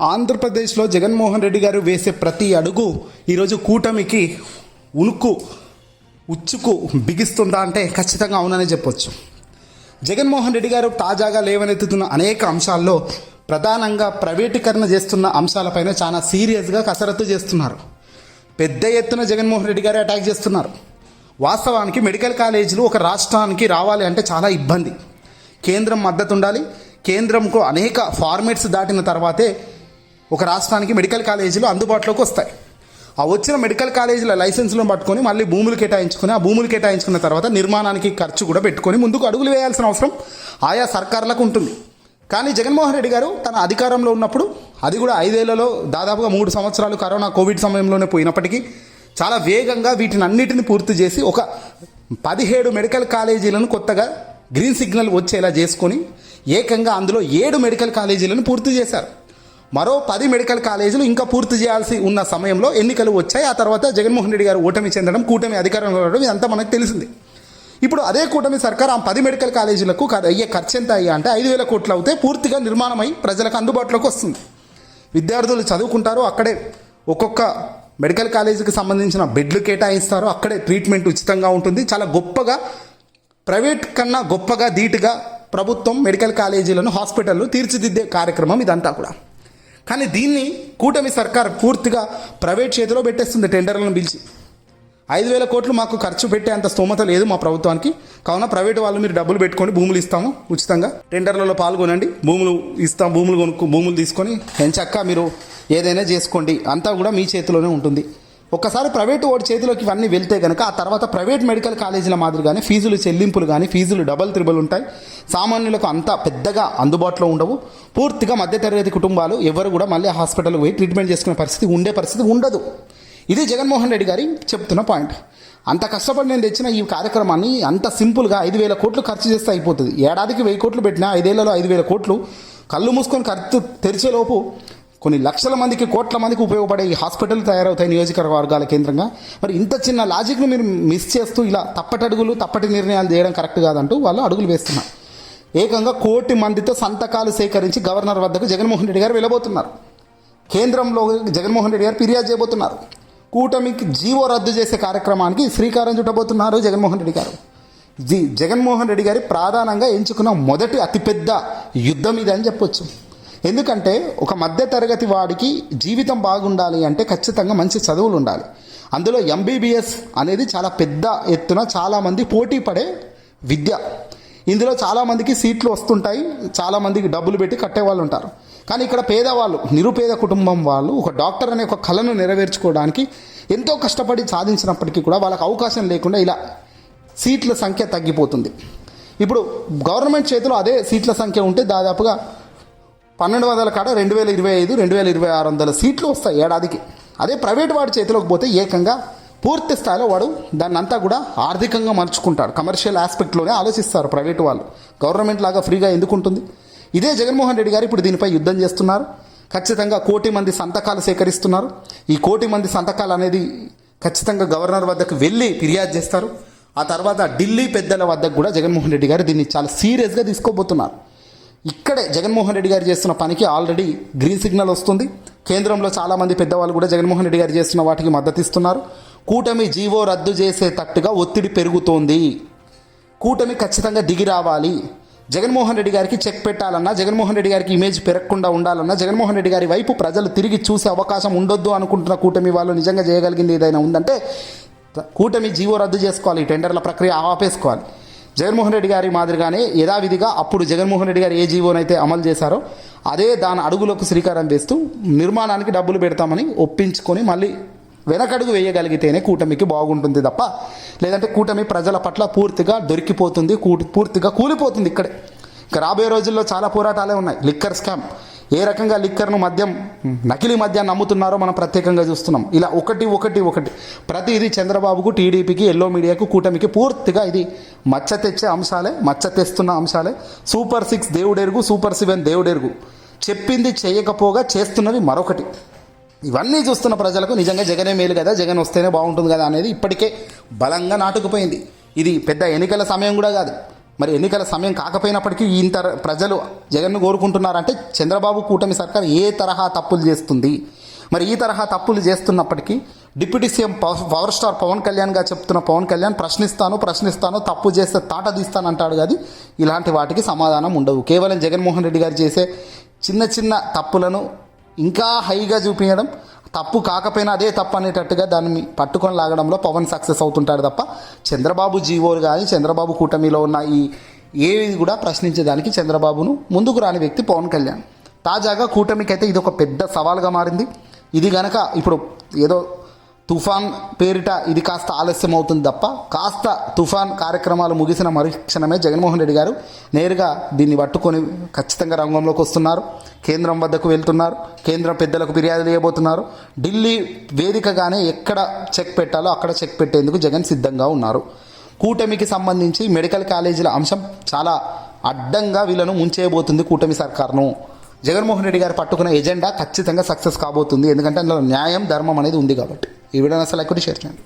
ఆంధ్రప్రదేశ్లో జగన్మోహన్ రెడ్డి గారు వేసే ప్రతి అడుగు ఈరోజు కూటమికి ఉనుకు ఉచ్చుకు బిగిస్తుందా అంటే ఖచ్చితంగా అవుననే చెప్పొచ్చు. జగన్మోహన్ రెడ్డి గారు తాజాగా లేవనెత్తుతున్న అనేక అంశాల్లో ప్రధానంగా ప్రైవేటీకరణ చేస్తున్న అంశాలపైన చాలా సీరియస్గా కసరత్తు చేస్తున్నారు. పెద్ద ఎత్తున జగన్మోహన్ రెడ్డి గారు అటాక్ చేస్తున్నారు. వాస్తవానికి మెడికల్ కాలేజీలు ఒక రాష్ట్రానికి రావాలి అంటే చాలా ఇబ్బంది. కేంద్రం మద్దతు ఉండాలి కేంద్రంకు అనేక ఫార్మేట్స్ దాటిన తర్వాతే ఒక రాష్ట్రానికి మెడికల్ కాలేజీలు అందుబాటులోకి వస్తాయి. ఆ వచ్చిన మెడికల్ కాలేజీల లైసెన్స్లను పట్టుకొని మళ్ళీ భూములు కేటాయించుకుని ఆ భూములు కేటాయించుకున్న తర్వాత నిర్మాణానికి ఖర్చు కూడా పెట్టుకొని ముందుకు అడుగులు వేయాల్సిన అవసరం ఆయా సర్కార్లకు ఉంటుంది. కానీ జగన్మోహన్ రెడ్డి గారు తన అధికారంలో ఉన్నప్పుడు అది కూడా ఐదేళ్ళలో దాదాపుగా మూడు సంవత్సరాలు కరోనా కోవిడ్ సమయంలోనే పోయినప్పటికీ చాలా వేగంగా వీటిని అన్నిటిని పూర్తి చేసి ఒక పదిహేడు మెడికల్ కాలేజీలను కొత్తగా గ్రీన్ సిగ్నల్ వచ్చేలా చేసుకొని ఏకంగా అందులో ఏడు మెడికల్ కాలేజీలను పూర్తి చేశారు. మరో పది మెడికల్ కాలేజీలు ఇంకా పూర్తి చేయాల్సి ఉన్న సమయంలో ఎన్నికలు వచ్చాయి. ఆ తర్వాత జగన్మోహన్ రెడ్డి గారు ఓటమి చెందడం కూటమి అధికారంలో రావడం ఇదంతా మనకు తెలిసింది. ఇప్పుడు అదే కూటమి సర్కార్ ఆ పది మెడికల్ కాలేజీలకు అయ్యే ఖర్చు ఎంత అయ్యా అంటే ఐదు వేల కోట్లు అవుతే పూర్తిగా నిర్మాణమై ప్రజలకు అందుబాటులోకి వస్తుంది. విద్యార్థులు చదువుకుంటారు అక్కడే ఒక్కొక్క మెడికల్ కాలేజీకి సంబంధించిన బెడ్లు కేటాయిస్తారు అక్కడే ట్రీట్మెంట్ ఉచితంగా ఉంటుంది. చాలా గొప్పగా ప్రైవేట్ కన్నా గొప్పగా ధీటుగా ప్రభుత్వం మెడికల్ కాలేజీలను హాస్పిటల్లో తీర్చిదిద్దే కార్యక్రమం ఇదంతా కూడా. కానీ దీన్ని కూటమి సర్కార్ పూర్తిగా ప్రైవేట్ చేతిలో పెట్టేస్తుంది టెండర్లను పిలిచి. ఐదు వేల కోట్లు మాకు ఖర్చు పెట్టే అంత స్తోమత లేదు మా ప్రభుత్వానికి. కావున ప్రైవేట్ వాళ్ళు మీరు డబ్బులు పెట్టుకొని భూములు ఇస్తాము ఉచితంగా. టెండర్లలో పాల్గొనండి. భూములు ఇస్తాం భూములు కొనుక్కు భూములు తీసుకొని ఎంచక్క మీరు ఏదైనా చేసుకోండి. అంతా కూడా మీ చేతిలోనే ఉంటుంది. ఒక్కసారి ప్రైవేట్ వాడి చేతిలోకి ఇవన్నీ వెళ్తే కనుక ఆ తర్వాత ప్రైవేట్ మెడికల్ కాలేజీల మాదిరిగానే ఫీజులు చెల్లింపులు కానీ ఫీజులు డబల్ త్రిబుల్ ఉంటాయి. సామాన్యులకు అంత పెద్దగా అందుబాటులో ఉండవు. పూర్తిగా మధ్యతరగతి కుటుంబాలు ఎవరు కూడా మళ్ళీ హాస్పిటల్కి పోయి ట్రీట్మెంట్ చేసుకునే పరిస్థితి ఉండే పరిస్థితి ఉండదు. ఇది జగన్మోహన్ రెడ్డి గారి చెప్తున్న పాయింట్. అంత కష్టపడి నేను తెచ్చిన ఈ కార్యక్రమాన్ని అంత సింపుల్గా ఐదు వేల కోట్లు ఖర్చు చేస్తే అయిపోతుంది. ఏడాదికి వెయ్యి కోట్లు పెట్టినా ఐదేళ్ళలో ఐదు వేల కోట్లు కళ్ళు మూసుకొని ఖర్చు తెరిచేలోపు కొన్ని లక్షల మందికి కోట్ల మందికి ఉపయోగపడే ఈ హాస్పిటల్ తయారవుతాయి నియోజకవర్గాల కేంద్రంగా. మరి ఇంత చిన్న లాజిక్ను మీరు మిస్ చేస్తూ ఇలా తప్పటడుగులు తప్పటి నిర్ణయాలు చేయడం కరెక్ట్ కాదంటూ వాళ్ళు అడుగులు వేస్తున్నారు. ఏకంగా కోటి మందితో సంతకాలు సేకరించి గవర్నర్ వద్దకు జగన్మోహన్ రెడ్డి గారు వెళ్ళబోతున్నారు. కేంద్రంలో జగన్మోహన్ రెడ్డి గారు ఫిర్యాదు చేయబోతున్నారు. కూటమికి జీవో రద్దు చేసే కార్యక్రమానికి శ్రీకారం చుట్టబోతున్నారు జగన్మోహన్ రెడ్డి గారు. జీ జగన్మోహన్ రెడ్డి గారి ప్రధానంగా ఎంచుకున్న మొదటి అతిపెద్ద యుద్ధం ఇది అని చెప్పొచ్చు. ఎందుకంటే ఒక మధ్య తరగతి వాడికి జీవితం బాగుండాలి అంటే ఖచ్చితంగా మంచి చదువులు ఉండాలి. అందులో ఎంబీబీఎస్ అనేది చాలా పెద్ద ఎత్తున చాలామంది పోటీ పడే విద్య. ఇందులో చాలామందికి సీట్లు వస్తుంటాయి చాలామందికి డబ్బులు పెట్టి కట్టేవాళ్ళు ఉంటారు. కానీ ఇక్కడ పేదవాళ్ళు నిరుపేద కుటుంబం వాళ్ళు ఒక డాక్టర్ అనే ఒక కళను నెరవేర్చుకోవడానికి ఎంతో కష్టపడి సాధించినప్పటికీ కూడా వాళ్ళకి అవకాశం లేకుండా ఇలా సీట్ల సంఖ్య తగ్గిపోతుంది. ఇప్పుడు గవర్నమెంట్ చేతిలో అదే సీట్ల సంఖ్య ఉంటే దాదాపుగా పన్నెండు వందల కాడ రెండు వేల ఇరవై ఐదు రెండు వేల ఇరవై ఆరు వందల సీట్లు వస్తాయి ఏడాదికి. అదే ప్రైవేట్ వాడి చేతిలోకి పోతే ఏకంగా పూర్తి స్థాయిలో వాడు దాన్ని అంతా కూడా ఆర్థికంగా మలుచుకుంటాడు. కమర్షియల్ ఆస్పెక్ట్లోనే ఆలోచిస్తారు ప్రైవేట్ వాళ్ళు. గవర్నమెంట్ లాగా ఫ్రీగా ఎందుకు ఉంటుంది? ఇదే జగన్మోహన్ రెడ్డి గారు ఇప్పుడు దీనిపై యుద్ధం చేస్తున్నారు. ఖచ్చితంగా కోటి మంది సంతకాలు సేకరిస్తున్నారు. ఈ కోటి మంది సంతకాలు అనేది ఖచ్చితంగా గవర్నర్ వద్దకు వెళ్ళి ఫిర్యాదు చేస్తారు. ఆ తర్వాత ఢిల్లీ పెద్దల వద్దకు కూడా జగన్మోహన్ రెడ్డి గారు దీన్ని చాలా సీరియస్గా తీసుకోబోతున్నారు. ఇక్కడే జగన్మోహన్ రెడ్డి గారు చేస్తున్న పనికి ఆల్రెడీ గ్రీన్ సిగ్నల్ వస్తుంది. కేంద్రంలో చాలామంది పెద్దవాళ్ళు కూడా జగన్మోహన్ రెడ్డి గారు చేస్తున్న వాటికి మద్దతు ఇస్తున్నారు కూటమి జీవో రద్దు చేసే తట్టుగా ఒత్తిడి పెరుగుతోంది. కూటమి ఖచ్చితంగా దిగి రావాలి. జగన్మోహన్ రెడ్డి గారికి చెక్ పెట్టాలన్నా జగన్మోహన్ రెడ్డి గారికి ఇమేజ్ పెరగకుండా ఉండాలన్నా జగన్మోహన్ రెడ్డి గారి వైపు ప్రజలు తిరిగి చూసే అవకాశం ఉండొద్దు అనుకుంటున్న కూటమి వాళ్ళు నిజంగా చేయగలిగింది ఏదైనా ఉందంటే కూటమి జీవో రద్దు చేసుకోవాలి ఈ టెండర్ల ప్రక్రియ ఆపేసుకోవాలి. జగన్మోహన్ రెడ్డి గారి మాదిరిగానే యథావిధిగా అప్పుడు జగన్మోహన్ రెడ్డి గారు ఏ జీవోనైతే అమలు చేశారో అదే దాని అడుగులకు శ్రీకారం వేస్తూ నిర్మాణానికి డబ్బులు పెడతామని ఒప్పించుకొని మళ్ళీ వెనకడుగు వేయగలిగితేనే కూటమికి బాగుంటుంది తప్ప లేదంటే కూటమి ప్రజల పట్ల పూర్తిగా దొరికిపోతుంది కూ పూర్తిగా కూలిపోతుంది ఇక్కడే. ఇక రాబోయే రోజుల్లో చాలా పోరాటాలే ఉన్నాయి. Liquor scam. ఏ రకంగా లిక్కర్ను మద్యం నకిలీ మద్యాన్ని అమ్ముతున్నారో మనం ప్రత్యేకంగా చూస్తున్నాం. ఇలా ఒకటి ఒకటి ఒకటి. ప్రతి ఇది చంద్రబాబుకు టీడీపీకి ఎల్లో మీడియాకు కూటమికి పూర్తిగా ఇది మచ్చ తెచ్చే అంశాలే మచ్చ తెస్తున్న అంశాలే. సూపర్ సిక్స్ దేవుడెరుగు సూపర్ సెవెన్ దేవుడెరుగు. చెప్పింది చేయకపోగా చేస్తున్నవి మరొకటి. ఇవన్నీ చూస్తున్న ప్రజలకు నిజంగా జగనే మేలు కదా జగన్ వస్తేనే బాగుంటుంది కదా అనేది ఇప్పటికే బలంగా నాటుకుపోయింది. ఇది పెద్ద ఎన్నికల సమయం కూడా కాదు. మరి ఎన్నికల సమయం కాకపోయినప్పటికీ ఇంత ప్రజలు జగన్ను కోరుకుంటున్నారంటే చంద్రబాబు కూటమి సర్కార్ ఏ తరహా తప్పులు చేస్తుంది? మరి ఈ తరహా తప్పులు చేస్తున్నప్పటికీ deputy CM power star Pawan కళ్యాణ్గా చెప్తున్న పవన్ కళ్యాణ్ ప్రశ్నిస్తాను ప్రశ్నిస్తాను తప్పు చేస్తే తాట తీస్తాను అంటాడు కానీ ఇలాంటి వాటికి సమాధానం ఉండవు కేవలం జగన్మోహన్ రెడ్డి గారు చేసే చిన్న చిన్న తప్పులను ఇంకా హైగా చూపించడం తప్పు కాకపోయినా అదే తప్పు అనేటట్టుగా దాన్ని పట్టుకొని లాగడంలో పవన్ సక్సెస్ అవుతుంటాడు తప్ప చంద్రబాబు జీవోలు కానీ చంద్రబాబు కూటమిలో ఉన్న ఈ ఏవి కూడా ప్రశ్నించేదానికి చంద్రబాబును ముందుకు రాని వ్యక్తి పవన్ కళ్యాణ్. తాజాగా కూటమికి అయితే ఇది ఒక పెద్ద సవాల్గా మారింది. ఇది గనక ఇప్పుడు ఏదో తుఫాన్ పేరిట ఇది కాస్త ఆలస్యం అవుతుంది తప్ప కాస్త తుఫాన్ కార్యక్రమాలు ముగిసిన మరుక్షణమే జగన్మోహన్ రెడ్డి గారు నేరుగా దీన్ని పట్టుకొని ఖచ్చితంగా రంగంలోకి వస్తున్నారు. కేంద్రం వద్దకు వెళ్తున్నారు. కేంద్రం పెద్దలకు ఫిర్యాదులు చేయబోతున్నారు ఢిల్లీ వేదికగానే ఎక్కడ చెక్ పెట్టాలో అక్కడ చెక్ పెట్టేందుకు జగన్ సిద్ధంగా ఉన్నారు. కూటమికి సంబంధించి మెడికల్ కాలేజీల అంశం చాలా అడ్డంగా వీళ్ళను ముంచేయబోతుంది కూటమి సర్కార్ను. జగన్మోహన్ రెడ్డి గారు పట్టుకున్న ఎజెండా ఖచ్చితంగా సక్సెస్ కాబోతుంది. ఎందుకంటే అందులో న్యాయం ధర్మం అనేది ఉంది కాబట్టి. ఈ వీడియోని అసలు ఎక్కువ షేర్ చేయండి